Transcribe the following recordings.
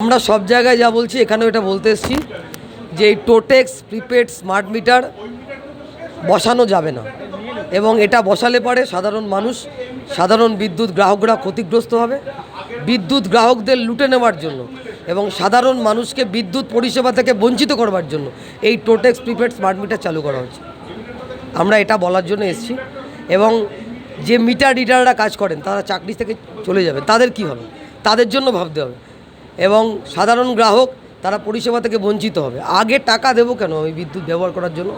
আমরা সব জায়গায় যা বলছি, এখানেও এটা বলতে এসেছি যে এই টোটেক্স প্রিপেড স্মার্ট মিটার বসানো যাবে না। এবং এটা বসালে পরে সাধারণ মানুষ, সাধারণ বিদ্যুৎ গ্রাহকরা ক্ষতিগ্রস্ত হবে। বিদ্যুৎ গ্রাহকদের লুটে নেওয়ার জন্য এবং সাধারণ মানুষকে বিদ্যুৎ পরিষেবা থেকে বঞ্চিত করবার জন্য এই টোটেক্স প্রিপেড স্মার্ট মিটার চালু করা হচ্ছে। আমরা এটা বলার জন্য এসেছি এবং যে মিটার রিডাররা কাজ করেন, তারা চাকরি থেকে চলে যাবে তাদের কি হবে? তাদের জন্য ভাবতে হবে। এবং সাধারণ গ্রাহক তারা পরিষেবা থেকে বঞ্চিত হবে। আগে টাকা দেবো কেন আমি বিদ্যুৎ ব্যবহার করার জন্য?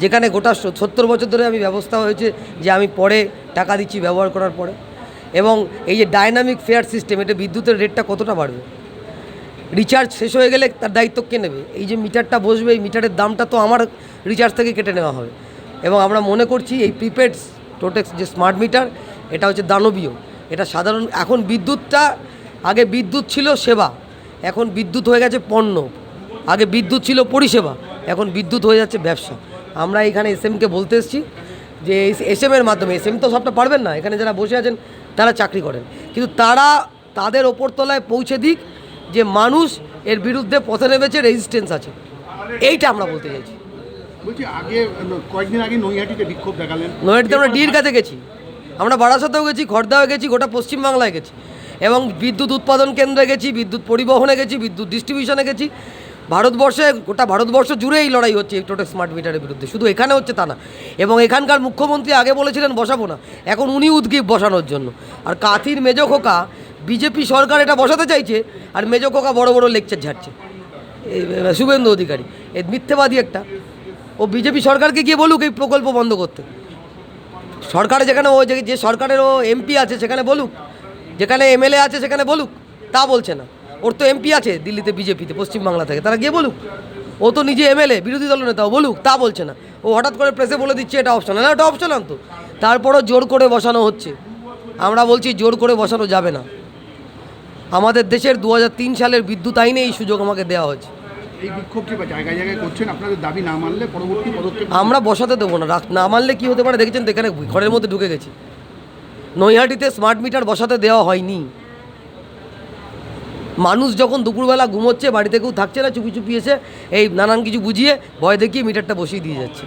যেখানে গোটা সত্তর বছর ধরে আমি ব্যবস্থা হয়েছে যে আমি পরে টাকা দিচ্ছি ব্যবহার করার পরে। এবং এই যে ডায়নামিক ফেয়ার সিস্টেম, এটা বিদ্যুতের রেটটা কতটা বাড়বে? রিচার্জ শেষ হয়ে গেলে তার দায়িত্ব কে নেবে? এই যে মিটারটা বসবে, এই মিটারের দামটা তো আমার রিচার্জ থেকে কেটে নেওয়া হবে। এবং আমরা মনে করছি এই প্রিপেড টোটেক্স যে স্মার্ট মিটার, এটা হচ্ছে দানবীয়। এটা সাধারণ, এখন বিদ্যুৎটা, আগে বিদ্যুৎ ছিল সেবা। এখন বিদ্যুৎ হয়ে গেছে পণ্য। আগে বিদ্যুৎ ছিল পরিষেবা এখন বিদ্যুৎ হয়ে যাচ্ছে ব্যবসা। আমরা এখানে এস এমকে বলতে এসেছি যে এস এমের মাধ্যমে এস এম তো সবটা পারবেন না এখানে যারা বসে আছেন তারা চাকরি করেন। কিন্তু তারা তাদের ওপর তলায় পৌঁছে দিক যে মানুষ এর বিরুদ্ধে পথে নেমেছে রেজিস্ট্যান্স আছে। এইটা আমরা বলতে চাইছি। বলছি আগে কয়েকদিন আগে নৈহাটিতে বিক্ষোভ দেখালেন। নৈহাটিতে আমরা ডির কাছে গেছি। আমরা বারাসাতেও গেছি খড়দাও গেছি গোটা পশ্চিমবাংলায় গেছি। এবং বিদ্যুৎ উৎপাদন কেন্দ্রে গেছি, বিদ্যুৎ পরিবহনে গেছি, বিদ্যুৎ ডিস্ট্রিবিউশনে গেছি। ভারতবর্ষে, গোটা ভারতবর্ষ জুড়েই লড়াই হচ্ছে এই টোটাল স্মার্ট মিটারের বিরুদ্ধে। শুধু এখানে হচ্ছে তা না। এবং এখানকার মুখ্যমন্ত্রী আগে বলেছিলেন, বসাবো না। এখন উনি উদ্গীপ বসানোর জন্য। আর কাথির মেজো খোকা, বিজেপি সরকার এটা বসাতে চাইছে, আর মেজো খোকা বড় বড় লেকচার ঝাড়ছে। শুভেন্দু অধিকারী এই মিথ্যেবাদী একটা। ও বিজেপি সরকারকে গিয়ে বলুক এই প্রকল্প বন্ধ করতে। সরকারে যেখানে ও যে সরকারের ও এমপি আছে, সেখানে বলুক। যেখানে এমএলএ আছে সেখানে বলুক তা বলছে না। ওর তো এমপি আছে দিল্লিতে বিজেপিতে পশ্চিমবাংলা থেকে। তারা গিয়ে বলুক। ও তো নিজে এমএলএ বিরোধী দল নেতাও বলুক তা বলছে না। ও হঠাৎ করে প্রেসে বলে দিচ্ছে এটা অপশন না এটা অপশন তো। তারপরও জোর করে বসানো হচ্ছে। আমরা বলছি জোর করে বসানো যাবে না। আমাদের দেশের দু হাজার তিন সালের বিদ্যুৎ আইনে এই সুযোগ আমাকে দেওয়া হয়েছে। আমরা বসাতে দেবো না। না মানলে কি হতে পারে? দেখেছেন তো এখানে ঘরের মধ্যে ঢুকে গেছি। নৈহাটিতে স্মার্ট মিটার বসাতে দেওয়া হয়নি। মানুষ যখন দুপুরবেলা ঘুমোচ্ছে, বাড়িতে কেউ থাকছে না, চুপি চুপি এসে এই নানান কিছু বুঝিয়ে ভয় দেখিয়ে মিটারটা বসিয়ে দিয়ে যাচ্ছে।